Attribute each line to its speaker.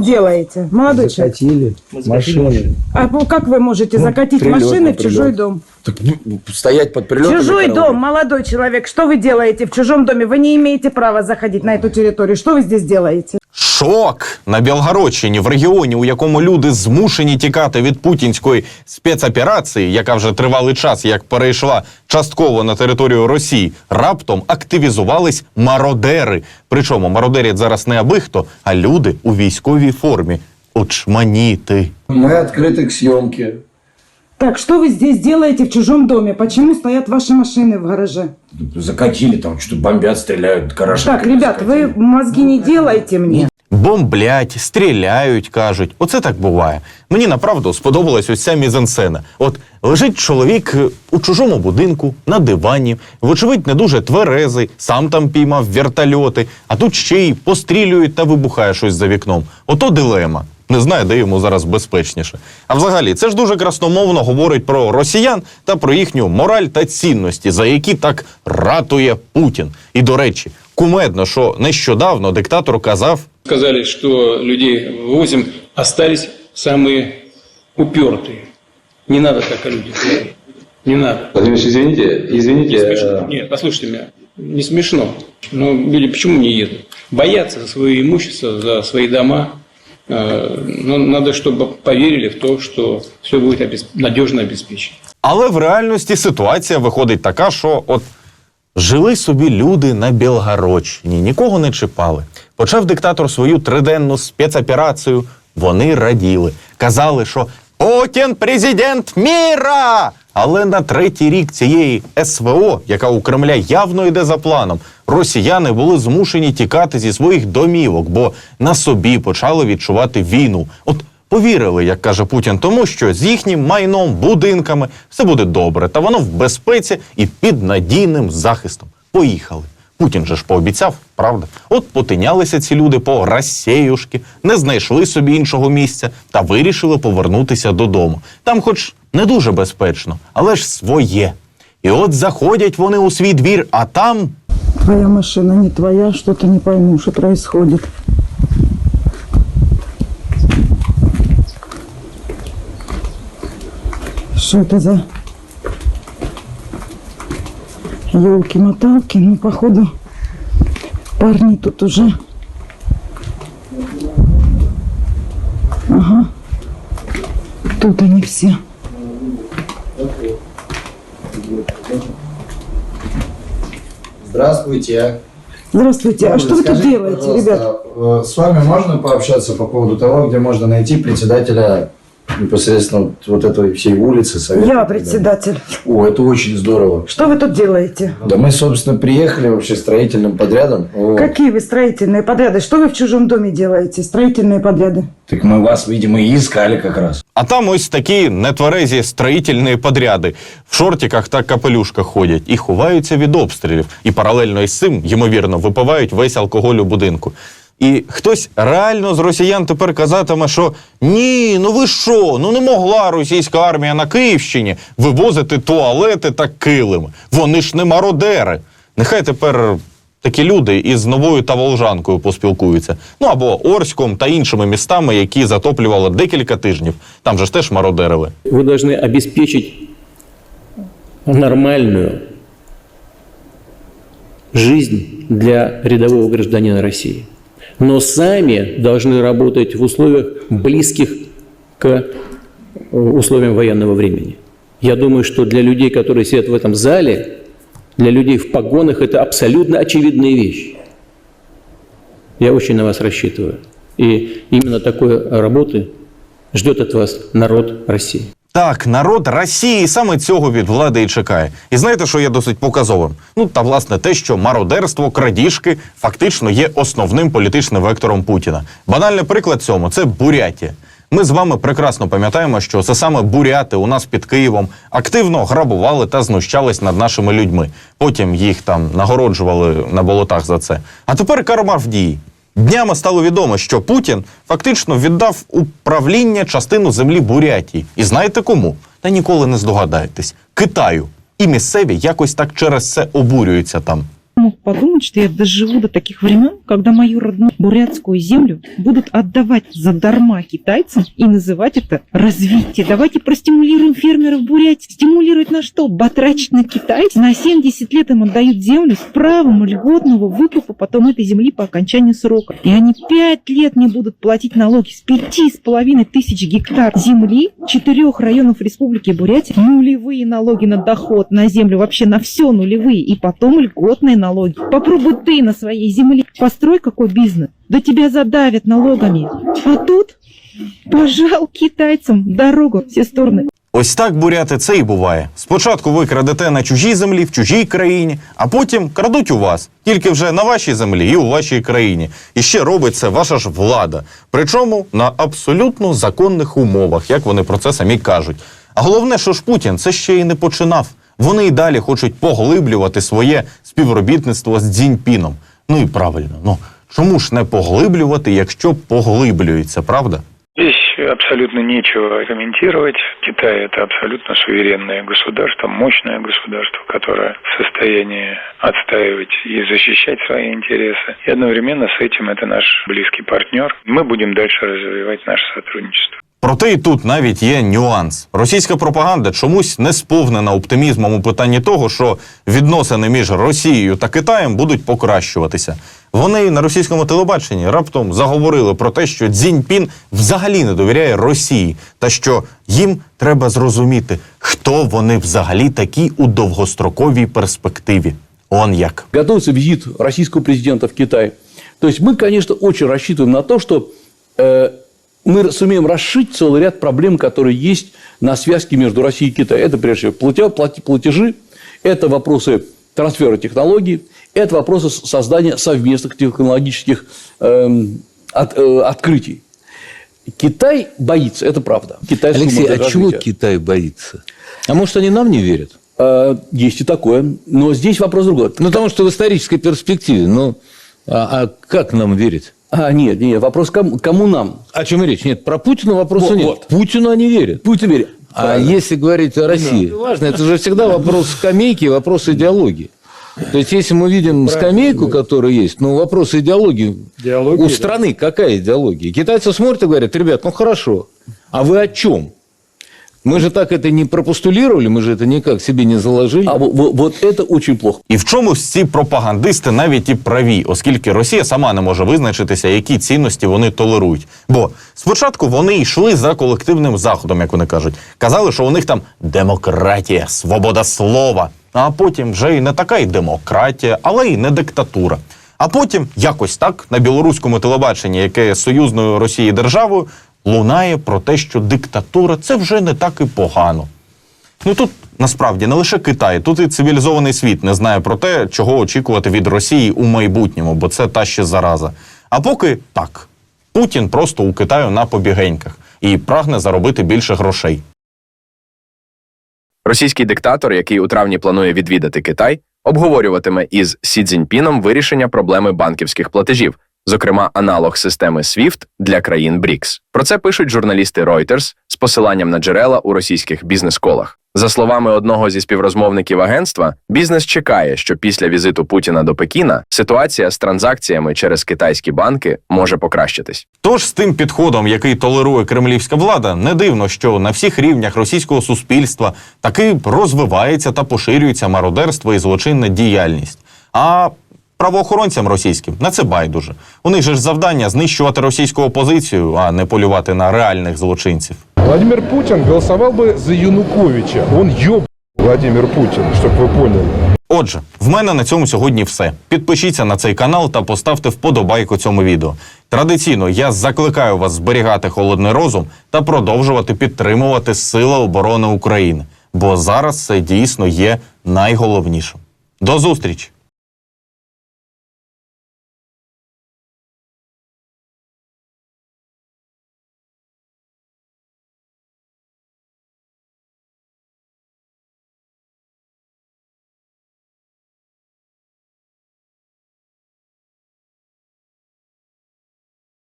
Speaker 1: тут делаете, молодой человек?
Speaker 2: Закатили машины.
Speaker 1: А ну, как вы можете
Speaker 2: Ну,
Speaker 1: закатить
Speaker 2: прилет
Speaker 1: машины
Speaker 2: на
Speaker 1: в чужой
Speaker 2: прилет.
Speaker 1: дом?
Speaker 2: Так, ну, стоять под прилетами.
Speaker 1: Чужой дом, молодой человек, что вы делаете в чужом доме? Вы не имеете права заходить на эту территорию. Что вы здесь делаете?
Speaker 3: Шок на Білгородщині, в регіоні, у якому люди змушені тікати від путінської спецоперації, яка вже тривалий час як перейшла частково на територію Росії, раптом активізувались мародери. Причому мародерять зараз не аби хто, а люди у військовій формі. Очманіти.
Speaker 2: Мы открыты к съемке.
Speaker 1: Так, что вы здесь делаете в чужом доме? Почему стоят ваши машины в гараже?
Speaker 2: Закатили там, что бомбят, стреляют, гаражи.
Speaker 1: Так, ребят, вы мозги не делайте мне.
Speaker 3: Бомблять, стріляють, кажуть. Оце так буває. Мені направду сподобалась ось ця мізансцена. От лежить чоловік е, у чужому будинку на дивані, вочевидь, не дуже тверезий, сам там піймав вертольоти, а тут ще й пострілюють та вибухає щось за вікном. Ото дилема. Не знаю, де йому зараз безпечніше. А взагалі, це ж дуже красномовно говорить про росіян та про їхню мораль та цінності, за які так ратує Путін. І до речі, кумедно, що нещодавно диктатор казав,
Speaker 4: Сказали, что людей вывозим, остались самые упертые. Не надо так о людях говорить. Не надо.
Speaker 5: Владимир Ильич, извините, извините.
Speaker 4: Не смешно.
Speaker 5: э,
Speaker 4: Нет, послушайте меня. Не смешно. Но люди почему не едут? Боятся за свое имущество, за свои дома. Э, Но надо, чтобы поверили в то, что все будет обес- надежно обеспечено.
Speaker 3: Але в реальності ситуація виходить така, що от жили собі люди на Білгородщині, нікого не чіпали. Почав диктатор свою триденну спецоперацію. Вони раділи, казали, що Путін президент міра. Але на третій рік цієї СВО, яка у Кремля явно йде за планом, росіяни були змушені тікати зі своїх домівок, бо на собі почали відчувати війну. От Повірили, як каже Путін, тому що з їхнім майном, будинками все буде добре, та воно в безпеці і під надійним захистом. Поїхали. Путін же ж пообіцяв, правда? От потинялися ці люди по Рассеюшки, не знайшли собі іншого місця та вирішили повернутися додому. Там, хоч не дуже безпечно, але ж своє. І от заходять вони у свій двір, а там
Speaker 1: Твоя машина не твоя, что-то не пойму, что происходит. Что это за елки-моталки? Ну, походу, парни тут уже. Ага. Тут они все.
Speaker 6: Здравствуйте.
Speaker 1: Здравствуйте. А что вы тут делаете, ребят?
Speaker 6: э, С вами можно пообщаться по поводу того, где можно найти председателя непосредственно вот, вот этой всей улицы совета?
Speaker 1: Я председатель.
Speaker 6: О, это очень здорово.
Speaker 1: Что вы тут делаете?
Speaker 6: Да мы, собственно, приехали вообще строительным подрядом. Вот.
Speaker 1: Какие вы строительные подряды? Что вы в чужом доме делаете? Строительные подряды.
Speaker 6: Так мы вас, видимо, и искали как раз.
Speaker 3: А там ось такі нетверезі строїтельні подряди в шортиках та капелюшках ходять і ховаються від обстрілів. І паралельно із цим, ймовірно, випивають весь алкоголь у будинку. І хтось реально з росіян тепер казатиме, що ні, ну ви що? Ну не могла російська армія на Київщині вивозити туалети та килими. Вони ж не мародери. Нехай тепер такі люди із новою Таволжанкою поспілкуються. Ну або Орськом та іншими містами, які затоплювали декілька тижнів. Там же ж теж мародерили.
Speaker 7: Вы должны обеспечить нормальную жизнь для рядового гражданина России. Но сами должны работать в условиях близких к э, условиям военного времени. Я думаю, что для людей, которые сидят в этом зале, для людей в погонах, это абсолютно очевидные вещи. Я очень на вас рассчитываю. И именно такой работы ждет от вас народ России.
Speaker 3: Так, народ Росії саме цього від влади і чекає. І знаєте, що є досить показовим? Ну та власне те, що мародерство, крадіжки фактично є основним політичним вектором Путіна. Банальний приклад цьому це Бурятія. Ми з вами прекрасно пам'ятаємо, що це саме буряти у нас під Києвом активно грабували та знущались над нашими людьми. Потім їх там нагороджували на болотах за це. А тепер карма в дії. Днями стало відомо, що Путін фактично віддав управління частину землі Бурятії. І знаєте кому? Та ніколи не здогадаєтесь. Китаю. І місцеві якось так через це обурюються там.
Speaker 8: Мог подумать, что я доживу до таких времен, когда мою родную бурятскую землю будут отдавать задарма китайцам и называть это развитие. Давайте простимулируем фермеров Бурятии. Стимулировать на что? Батрачить на китайцев. На 70 лет им отдают землю с правом льготного выкупа потом этой земли по окончанию срока. И они 5 лет не будут платить налоги с 5,5 тысяч гектар земли четырех районов Республики Бурятия. Нулевые налоги на доход, на землю, вообще на все нулевые. И потом льготные налоги. Попробуй ты на своей земле. Построй какой бизнес. Да тебя задавят налогами. А тут пожал китайцам дорогу все стороны.
Speaker 3: Ось так, буряти, це і буває. Спочатку ви крадете на чужій землі, в чужій країні, а потім крадуть у вас, тільки вже на вашій землі і у вашій країні. І ще робить це ваша ж влада. Причому на абсолютно законних умовах, як вони про це самі кажуть. А головне, що ж Путін це ще й не починав. Вони і далі хочуть поглиблювати своє співробітництво з Дзіньпіном. Ну і правильно, ну чому ж не поглиблювати, якщо поглиблюється, правда?
Speaker 9: Здесь абсолютно нечего комментировать. Китай – это абсолютно суверенное государство, мощное государство, которое в состоянии отстаивать и защищать свои интересы. И одновременно с этим это наш близкий партнер. Мы будем дальше развивать наше сотрудничество.
Speaker 3: Проте і тут навіть є нюанс. Російська пропаганда чомусь не сповнена оптимізмом у питанні того, що відносини між Росією та Китаєм будуть покращуватися. Вони на російському телебаченні раптом заговорили про те, що Цзіньпін взагалі не довіряє Росії, та що їм треба зрозуміти, хто вони взагалі такі у довгостроковій перспективі. Он як.
Speaker 10: готовится визит российского президента в Китай. То есть мы, конечно, очень рассчитываем на то, что э, мы сумеем расшить целый ряд проблем, которые есть на связке между Россией и Китаем. Это, прежде всего, платежи, это вопросы трансфера технологий, это вопросы создания совместных технологических эм, от- э, открытий. Китай боится, это правда. Китайского
Speaker 2: Алексей, а чего. Китай боится? А может, они нам не верят?
Speaker 10: Э, Есть и такое. Но здесь вопрос другой.
Speaker 2: Ну, потому что в исторической перспективе, ну, а, а как нам верить?
Speaker 10: А, нет, нет, вопрос кому, кому нам?
Speaker 2: О чем речь? Нет, про Путина вопроса
Speaker 10: Вот,
Speaker 2: нет.
Speaker 10: вот.
Speaker 2: Путину они верят.
Speaker 10: Путин верит.
Speaker 2: А
Speaker 10: Правильно.
Speaker 2: если говорить о России? Важно, это же всегда вопрос скамейки, вопрос идеологии. То есть, если мы видим скамейку, которая есть, ну, вопрос идеологии. у страны какая идеология? Китайцы смотрят и говорят, ребят, ну, хорошо, а вы о чем? Мы же так это не пропостулировали, мы же это никак себе не заложили.
Speaker 10: А вот, вот- вот это очень плохо.
Speaker 3: І в чомусь ці пропагандисти навіть і праві, оскільки Росія сама не може визначитися, які цінності вони толерують. Бо спочатку вони йшли за колективним заходом, як вони кажуть. Казали, що у них там демократія, свобода слова. А потім вже і не така й демократія, але й не диктатура. А потім якось так на білоруському телебаченні, яке є союзною Росії державою, лунає про те, що диктатура це вже не так і погано. Ну тут насправді не лише Китай, тут і цивілізований світ не знає про те, чого очікувати від Росії у майбутньому, бо це та ще зараза. А поки так, Путін просто у Китаю на побігеньках і прагне заробити більше грошей.
Speaker 11: Російський диктатор, який у травні планує відвідати Китай, обговорюватиме із Сі Цзіньпіном вирішення проблеми банківських платежів, зокрема аналог системи SWIFT для країн БРІКС. Про це пишуть журналісти Reuters з посиланням на джерела у російських бізнес-колах. За словами одного зі співрозмовників агентства, бізнес чекає, що після візиту Путіна до Пекіна ситуація з транзакціями через китайські банки може покращитись.
Speaker 3: Тож з тим підходом, який толерує кремлівська влада, не дивно, що на всіх рівнях російського суспільства таки розвивається та поширюється мародерство і злочинна діяльність. А правоохоронцям російським на це байдуже. У них же ж завдання знищувати російську опозицію, а не полювати на реальних злочинців.
Speaker 12: Владимир Путин голосовал бы за Януковича. Он ёб Владимир Путин, чтобы вы поняли.
Speaker 3: Отже, в мене на цьому сьогодні все. Підпишіться на цей канал та поставте вподобайку цьому відео. Традиційно я закликаю вас зберігати холодний розум та продовжувати підтримувати Сили оборони України, бо зараз це дійсно є найголовнішим. До зустрічі!